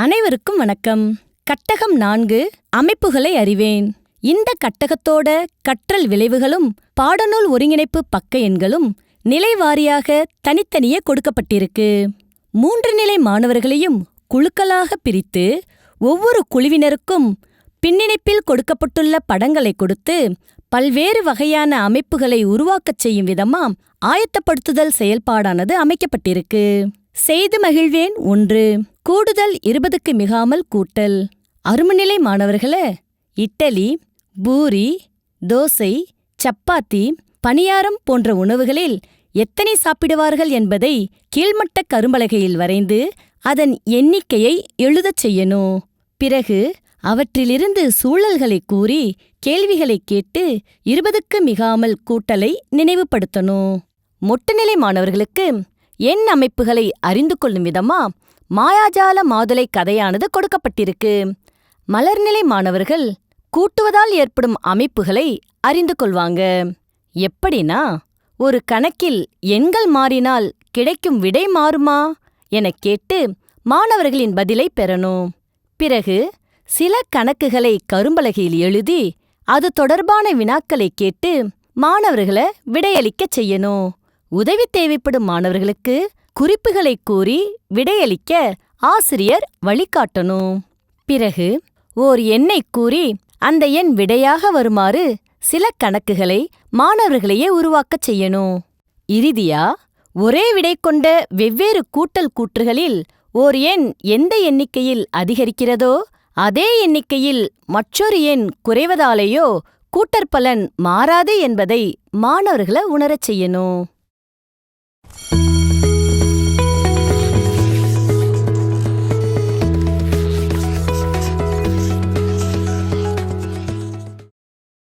அனைவருக்கும் வணக்கம். கட்டகம் நான்கு அமைப்புகளை அறிவேன். இந்த கட்டகத்தோட கற்றல் விளைவுகளும் பாடநூல் ஒருங்கிணைப்பு பக்க எண்களும் நிலைவாரியாக தனித்தனியே கொடுக்கப்பட்டிருக்கு. மூன்று நிலை மாணவர்களையும் குழுக்களாக பிரித்து ஒவ்வொரு குழுவினருக்கும் பின்னிணைப்பில் கொடுக்கப்பட்டுள்ள படங்களை கொடுத்து பல்வேறு வகையான அமைப்புகளை உருவாக்கச் செய்யும் விதமா ஆயத்தப்படுத்துதல் செயல்பாடானது அமைக்கப்பட்டிருக்கு. செய்து மகிழ்வேன் ஒன்று. கூடுதல் இருபதுக்கு மிகாமல் கூட்டல். அருமநிலை மாணவர்களே இட்டலி பூரி தோசை சப்பாத்தி பணியாரம் போன்ற உணவுகளில் எத்தனை சாப்பிடுவார்கள் என்பதை கீழ்மட்ட கரும்பலகையில் வரைந்து அதன் எண்ணிக்கையை எழுதச் செய்யணும். பிறகு அவற்றிலிருந்து சூழல்களை கூறி கேள்விகளை கேட்டு இருபதுக்கு மிகாமல் கூட்டலை நினைவுபடுத்தணும். மொட்டுநிலை மாணவர்களுக்கு எண் அமைப்புகளை அறிந்து கொள்ளும் விதமா மாயாஜால மாதுளை கதையானது கொடுக்கப்பட்டிருக்கு. மலர்நிலை மாணவர்கள் கூட்டுவதால் ஏற்படும் அமைப்புகளை அறிந்து கொள்வாங்க. எப்படினா ஒரு கணக்கில் எண்கள் மாறினால் கிடைக்கும் விடை மாறுமா எனக் கேட்டு மாணவர்களின் பதிலை பெறணும். பிறகு சில கணக்குகளை கரும்பலகையில் எழுதி அது தொடர்பான வினாக்களை கேட்டு மாணவர்களை விடையளிக்கச் செய்யணும். உதவி தேவைப்படும் மாணவர்களுக்கு குறிப்புகளை கூறி விடையளிக்க ஆசிரியர் வழிகாட்டணும். பிறகு ஓர் எண்ணை கூறி அந்த எண் விடையாக வருமாறு சில கணக்குகளை மாணவர்களையே உருவாக்கச் செய்யணும். இறுதியா ஒரே விடை கொண்ட வெவ்வேறு கூட்டல் கூற்றுகளில் ஓர் எண் எந்த எண்ணிக்கையில் அதிகரிக்கிறதோ அதே எண்ணிக்கையில் மற்றொரு எண் குறைவதாலேயோ கூட்டற்பலன் மாறாது என்பதை மாணவர்களை உணரச் செய்யணும்.